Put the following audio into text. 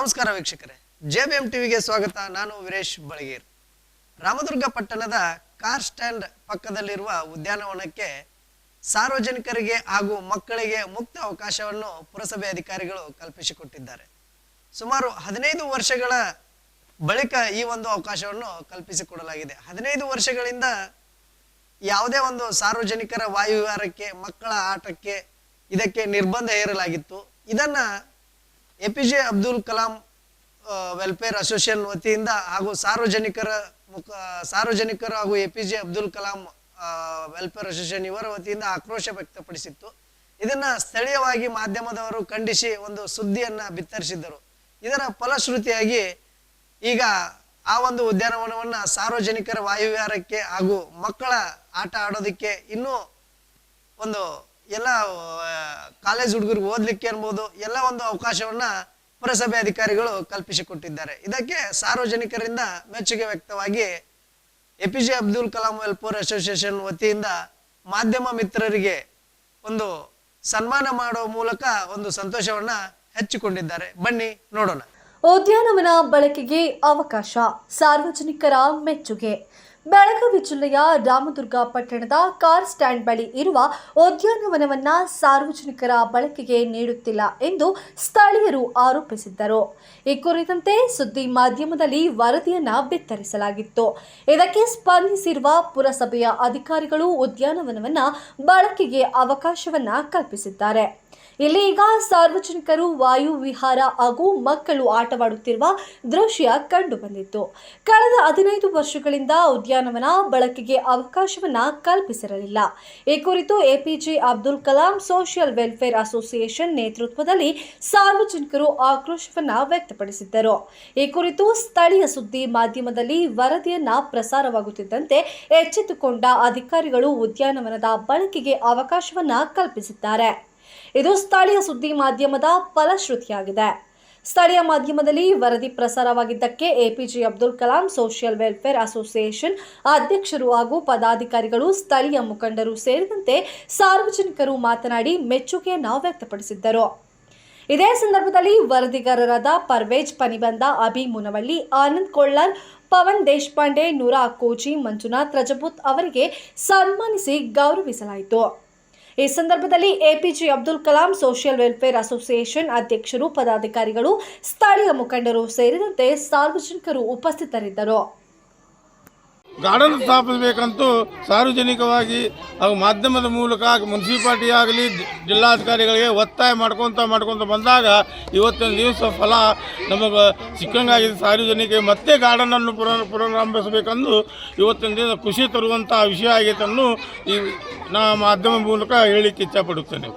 ನಮಸ್ಕಾರ ವೀಕ್ಷಕರೇ. J B M ಟಿವಿಗೆ ಸ್ವಾಗತ. ನಾನು ವೀರೇಶ್ ಬಳಗೀರ್. ರಾಮದುರ್ಗ ಪಟ್ಟಣದ ಕಾರ್ ಸ್ಟ್ಯಾಂಡ್ ಪಕ್ಕದಲ್ಲಿರುವ ಉದ್ಯಾನವನಕ್ಕೆ ಸಾರ್ವಜನಿಕರಿಗೆ ಹಾಗೂ ಮಕ್ಕಳಿಗೆ ಮುಕ್ತ ಅವಕಾಶವನ್ನು ಪುರಸಭೆ ಅಧಿಕಾರಿಗಳು ಕಲ್ಪಿಸಿಕೊಟ್ಟಿದ್ದಾರೆ. ಸುಮಾರು ಹದಿನೈದು ವರ್ಷಗಳ ಬಳಿಕ ಈ ಒಂದು ಅವಕಾಶವನ್ನು ಕಲ್ಪಿಸಿಕೊಡಲಾಗಿದೆ. ಹದಿನೈದು ವರ್ಷಗಳಿಂದ ಯಾವುದೇ ಒಂದು ಸಾರ್ವಜನಿಕರ ವಾಯುವಿಹಾರಕ್ಕೆ, ಮಕ್ಕಳ ಆಟಕ್ಕೆ ಇದಕ್ಕೆ ನಿರ್ಬಂಧ ಹೇರಲಾಗಿತ್ತು. ಇದನ್ನ A P J Abdul Kalam welfare association ವತಿಯಿಂದ ಹಾಗೂ ಸಾರ್ವಜನಿಕರ ಮುಖ, ಸಾರ್ವಜನಿಕರು ಹಾಗೂ A P J Abdul Kalam welfare association ಇವರ ವತಿಯಿಂದ ಆಕ್ರೋಶ ವ್ಯಕ್ತಪಡಿಸಿತ್ತು. ಇದನ್ನು ಸ್ಥಳೀಯವಾಗಿ ಮಾಧ್ಯಮದವರು ಖಂಡಿಸಿ ಒಂದು ಸುದ್ದಿಯನ್ನು ಬಿತ್ತರಿಸಿದ್ದರು. ಇದರ ಫಲಶ್ರುತಿಯಾಗಿ ಈಗ ಆ ಒಂದು ಉದ್ಯಾನವನವನ್ನು ಸಾರ್ವಜನಿಕರ ವಾಯುವಿಹಾರಕ್ಕೆ ಹಾಗೂ ಮಕ್ಕಳ ಆಟ ಆಡೋದಕ್ಕೆ ಇನ್ನೂ ಒಂದು ಎಲ್ಲ ಕಾಲೇಜ್ ಹುಡುಗರು ಓದ್ಲಿಕ್ಕೆ ಅನ್ಬೋದು, ಎಲ್ಲ ಒಂದು ಅವಕಾಶವನ್ನ ಪುರಸಭೆ ಅಧಿಕಾರಿಗಳು ಕಲ್ಪಿಸಿಕೊಟ್ಟಿದ್ದಾರೆ. ಇದಕ್ಕೆ ಸಾರ್ವಜನಿಕರಿಂದ ಮೆಚ್ಚುಗೆ ವ್ಯಕ್ತವಾಗಿ A P J Abdul Kalam welfare association ವತಿಯಿಂದ ಮಾಧ್ಯಮ ಮಿತ್ರರಿಗೆ ಒಂದು ಸನ್ಮಾನ ಮಾಡುವ ಮೂಲಕ ಒಂದು ಸಂತೋಷವನ್ನ ಹೆಚ್ಚಿಕೊಂಡಿದ್ದಾರೆ. ಬನ್ನಿ, ನೋಡೋಣ. ಉದ್ಯಾನವನ ಬಳಕೆಗೆ ಅವಕಾಶ, ಸಾರ್ವಜನಿಕರ ಮೆಚ್ಚುಗೆ. ಬೆಳಗಾವಿ ಜಿಲ್ಲೆಯ ರಾಮದುರ್ಗ ಪಟ್ಟಣದ ಕಾರ್ ಸ್ಟ್ಯಾಂಡ್ ಬಳಿ ಇರುವ ಉದ್ಯಾನವನವನ್ನ ಸಾರ್ವಜನಿಕರ ಬಳಕೆಗೆ ನೀಡುತ್ತಿಲ್ಲ ಎಂದು ಸ್ಥಳೀಯರು ಆರೋಪಿಸಿದ್ದರು. ಈ ಕುರಿತಂತೆ ಸುದ್ದಿ ಮಾಧ್ಯಮದಲ್ಲಿ ವರದಿಯನ್ನ ಬಿತ್ತರಿಸಲಾಗಿತ್ತು. ಇದಕ್ಕೆ ಸ್ಪಂದಿಸಿರುವ ಪುರಸಭೆಯ ಅಧಿಕಾರಿಗಳು ಉದ್ಯಾನವನವನ್ನ ಬಳಕೆಗೆ ಅವಕಾಶವನ್ನ ಕಲ್ಪಿಸಿದ್ದಾರೆ. ಇಲ್ಲಿ ಈಗ ಸಾರ್ವಜನಿಕರು ವಾಯು ವಿಹಾರ ಹಾಗೂ ಮಕ್ಕಳು ಆಟವಾಡುತ್ತಿರುವ ದೃಶ್ಯ ಕಂಡು ಬಂದಿತ್ತು. ಕಳೆದ ಹದಿನೈದು ವರ್ಷಗಳಿಂದ ಉದ್ಯಾನವನ ಬಳಕೆಗೆ ಅವಕಾಶವನ್ನ ಕಲ್ಪಿಸಿರಲಿಲ್ಲ. ಈ ಕುರಿತು APJ Abdul Kalam social welfare association ನೇತೃತ್ವದಲ್ಲಿ ಸಾರ್ವಜನಿಕರು ಆಕ್ರೋಶವನ್ನ ವ್ಯಕ್ತಪಡಿಸಿದ್ದರು. ಈ ಕುರಿತು ಸ್ಥಳೀಯ ಸುದ್ದಿ ಮಾಧ್ಯಮದಲ್ಲಿ ವರದಿಯನ್ನ ಪ್ರಸಾರವಾಗುತ್ತಿದ್ದಂತೆ ಎಚ್ಚೆತ್ತುಕೊಂಡ ಅಧಿಕಾರಿಗಳು ಉದ್ಯಾನವನದ ಬಳಕೆಗೆ ಅವಕಾಶವನ್ನ ಕಲ್ಪಿಸಿದ್ದಾರೆ. ಇದು ಸ್ಥಳೀಯ ಸುದ್ದಿ ಮಾಧ್ಯಮದ ಫಲಶ್ರುತಿಯಾಗಿದೆ ಸ್ಥಳೀಯ ಮಾಧ್ಯಮದಲ್ಲಿ ವರದಿ ಪ್ರಸಾರವಾಗಿದ್ದಕ್ಕೆ APJ Abdul Kalam, social welfare association ಅಧ್ಯಕ್ಷರು ಹಾಗೂ ಪದಾಧಿಕಾರಿಗಳು ಸ್ಥಳೀಯ ಮುಖಂಡರು ಸೇರಿದಂತೆ ಸಾರ್ವಜನಿಕರು ಮಾತನಾಡಿ ಮೆಚ್ಚುಗೆಯನ್ನು ವ್ಯಕ್ತಪಡಿಸಿದ್ದರು. ಇದೇ ಸಂದರ್ಭದಲ್ಲಿ ವರದಿಗಾರರಾದ ಪರ್ವೇಜ್ ಪನಿಬಂದ, ಅಭಿ ಮುನವಳ್ಳಿ, ಆನಂದ್ ಕೊಳ್ಳರ್, ಪವನ್ ದೇಶಪಾಂಡೆ, ನೂರಾ ಕೋಚಿ ಮಂಜುನಾಥ್ ರಜಪೂತ್ ಅವರಿಗೆ ಸನ್ಮಾನಿಸಿ ಗೌರವಿಸಲಾಯಿತು. ಈ ಸಂದರ್ಭದಲ್ಲಿ APJ Abdul Kalam social welfare association ಅಧ್ಯಕ್ಷರು, ಪದಾಧಿಕಾರಿಗಳು, ಸ್ಥಳೀಯ ಮುಖಂಡರು ಸೇರಿದಂತೆ ಸಾರ್ವಜನಿಕರು ಉಪಸ್ಥಿತರಿದ್ದರು. ಗಾರ್ಡನ್ ಸ್ಥಾಪಿಸಬೇಕಂತೂ ಸಾರ್ವಜನಿಕವಾಗಿ ಹಾಗೂ ಮಾಧ್ಯಮದ ಮೂಲಕ ಮುನ್ಸಿಪಾಲ್ಟಿ ಆಗಲಿ ಜಿಲ್ಲಾಧಿಕಾರಿಗಳಿಗೆ ಒತ್ತಾಯ ಮಾಡ್ಕೊತ ಮಾಡ್ಕೊತ ಬಂದಾಗ ಇವತ್ತಿನ ದಿವಸ ಫಲ ನಮಗೆ ಸಿಕ್ಕಂಗಾಗಿದೆ. ಸಾರ್ವಜನಿಕ ಮತ್ತೆ ಗಾರ್ಡನನ್ನು ಪುನರ್, ಪುನರಾರಂಭಿಸಬೇಕಂದು ಇವತ್ತಿನ ದಿವಸ ಖುಷಿ ತರುವಂಥ ವಿಷಯ ಆಗೈತನ್ನು ಈ ನಾ ಮಾಧ್ಯಮ ಮೂಲಕ ಹೇಳಿಕ್ಕೆ ಇಚ್ಛಪಡುತ್ತೇನೆ